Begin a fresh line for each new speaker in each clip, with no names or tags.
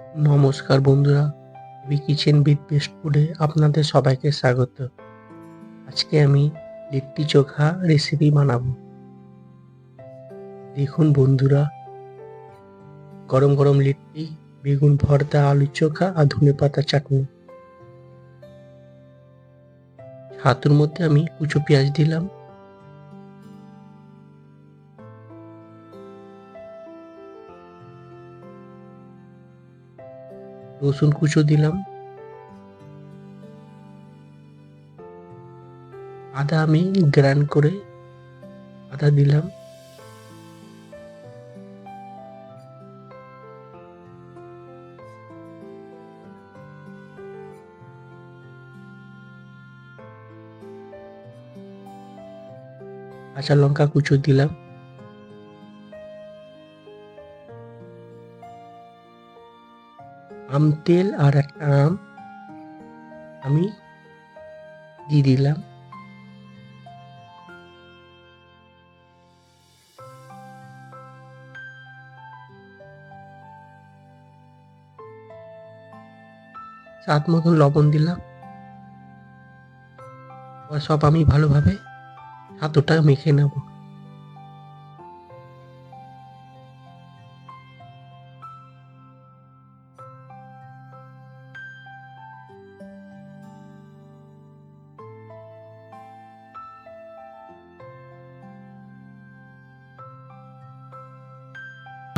নমস্কার বন্ধুরা B kitchen with best ফুডে আপনাদের সবাইকে স্বাগত। আজকে আমি লিট্টি চোখা রেসিপি বানাবো। দেখুন বন্ধুরা, গরম গরম লিট্টি, বেগুন, ভর্তা, আলু চোখা আর ধনে পাতা চাটনি। ছাতুর মধ্যে আমি কুচো পেঁয়াজ দিলাম রসুন কুচো দিলাম। আদা আমি গ্রাইন্ড করে আদা দিলাম। কাঁচা লঙ্কা কুচো দিলাম। আম তেল আর একটা আম আমি দিয়ে দিলাম। স্বাদ মতন লবণ দিলাম। সব আমি ভালোভাবে হাতটা মেখে নেব।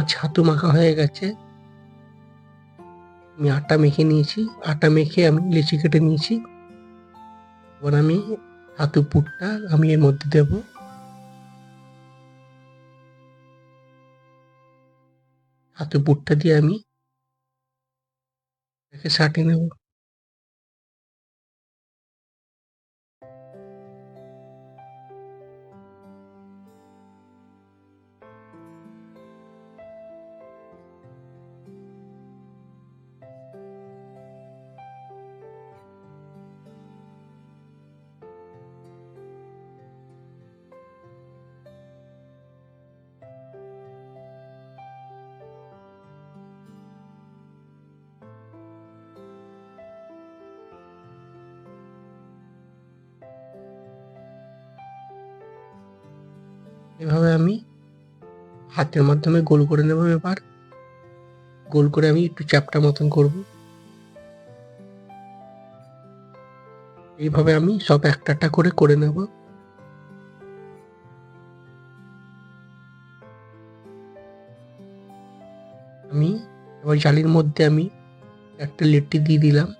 ছাতু মাখা হয়ে গেছে। আমি আটা মেখে নিয়েছি। আটা মেখে আমি লিচি কেটে নিয়েছি। এবার আমি ছাতু পুরটা আমি এর মধ্যে দেব। ছাতু পুরটা দিয়ে আমি এটাকে সাটিয়ে নেব। এভাবে আমি হাতের মাধ্যমে গোল করে নেব এবার। গোল করে আমি একটু চ্যাপটা মতন করব। এইভাবে আমি সব একটা একটা করে করে নেব। আমি এবার জালির মধ্যে আমি একটা লিট্টি দিয়ে দিলাম।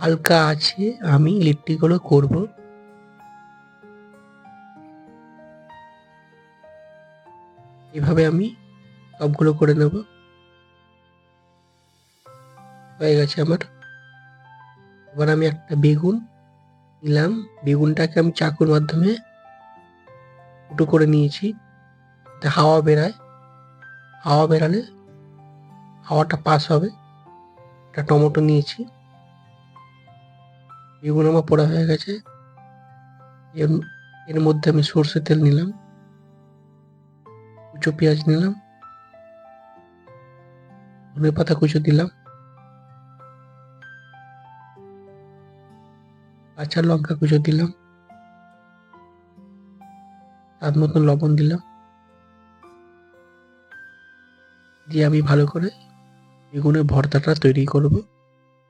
হালকা আছে আমি লিট্টিগুলো করব। এভাবে আমি সবগুলো করে নেব। হয়ে গেছে আমার। এবার আমি একটা বেগুন নিলাম। বেগুনটাকে আমি চাকুর মাধ্যমে ফুটো করে নিয়েছি। হাওয়া বেরায়। হাওয়া বেরালে হাওয়াটা পাস হবে। একটা টমেটো নিয়েছি। বেগুন আমার পোড়া হয়ে গেছে। এর এর মধ্যে আমি সর্ষে তেল নিলাম। কুচো পেঁয়াজ নিলাম। ধনে পাতা কুচো দিলাম। কাঁচা লঙ্কা কুচো দিলাম। স্বাদ মতন লবণ দিলাম। দিয়ে আমি ভালো করে বেগুনের ভর্তাটা তৈরি করব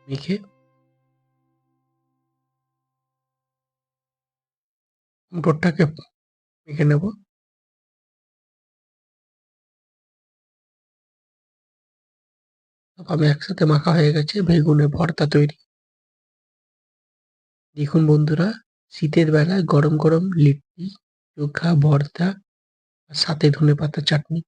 মেখে। মোটরটাকে মেখে নেব। সব একসাথে মাখা হয়ে গেছে বেগুনের ভর্তা তৈরি। দেখুন বন্ধুরা, শীতের বেলায় গরম গরম লিট্টি, চোখা, ভর্তা সাথে ধনে পাতা চাটনি।